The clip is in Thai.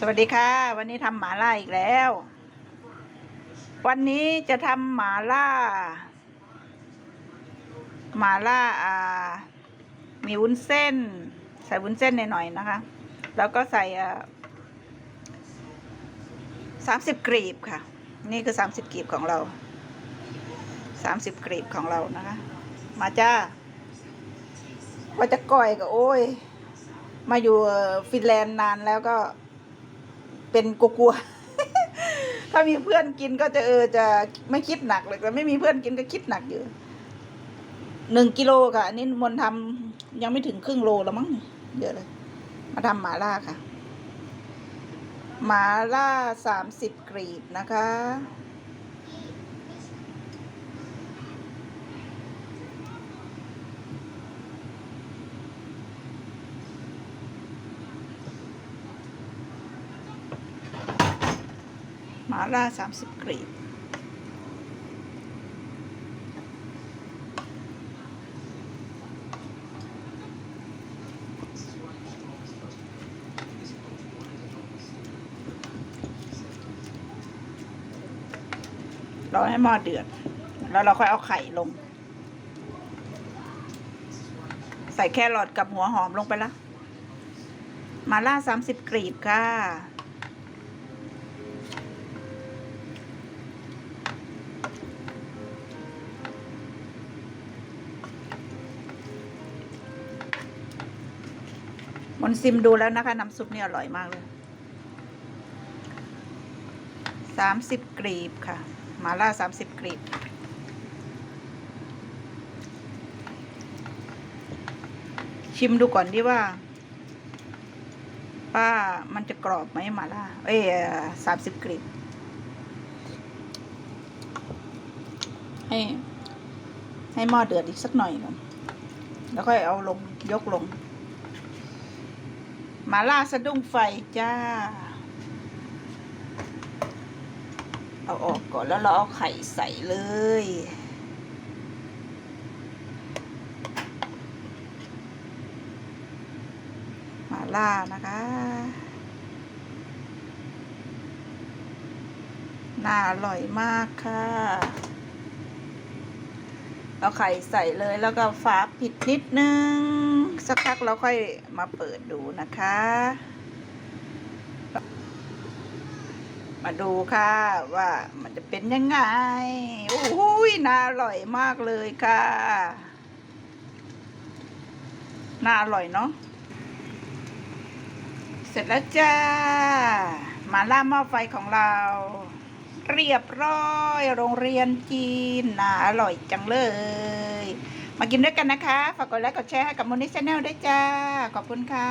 สวัสดีค่ะ วันนี้ทำหมาล่าอีกแล้ว วันนี้จะทำหมาล่า หมาล่าอ่า มีวุ้นเส้น ใส่วุ้นเส้นหน่อยๆนะคะ แล้วก็ใส่สามสิบกรีบค่ะ นี่คือสามสิบกรีบของเราสามสิบกรีบของเรานะคะ มาจ้าว่าจะก่อยก็โอ้ย มาอยู่ฟินแลนด์นานแล้วก็ เป็นกลัวๆ ถ้ามีเพื่อนกินก็จะเออจะไม่คิดหนักเลยแต่ไม่มีเพื่อนกินก็คิดหนักอยู่หนึ่งกิโลค่ะ อันนี้มนทำยังไม่ถึงครึ่งโลแล้วมั้งเยอะเลย มาทำหมาล่าค่ะ หมาล่าสามสิบกรีบนะคะ หมาล่าสามสิบกรีบรอให้หม้อเดือด แล้วเราค่อยเอาไข่ลง ใส่แครอทกับหัวหอมลงไปละ มาล่าสามสิบกรีบค่ะ มนซิมดูแล้วนะคะ น้ำซุปนี่อร่อยมากเลยสามสิบกรีบค่ะ มาล่าสามสิบกรีบ ชิมดูก่อนดิว่า ป้ามันจะกรอบไหมมาล่า เอ้ยสามสิบกรีบ ให้ ให้หม้อเดือดอีกสักหน่อยก่อน แล้วค่อยเอาลงยกลง มาล่าสะดุ้งไฟจ้า เอาออกก่อนแล้วเราเอาไข่ใส่เลย มาล่านะคะ น่าอร่อยมากค่ะ เอาไข่ใส่เลยแล้วก็ฝาปิดนิดนึง สักพักเราค่อยมาเปิดดูนะคะ มาดูค่ะว่ามันจะเป็นยังไงโอ้โหน่าอร่อยมากเลยค่ะน่าอร่อยเนาะเสร็จแล้วจ้ามาล่าหม้อไฟของเรา เรียบร้อยโรงเรียนจีนน่าอร่อยจังเลย มากินด้วยกันนะคะ ฝากกดไลค์กดแชร์ให้กับมูนิชแนลด้วยจ้า ขอบคุณค่ะ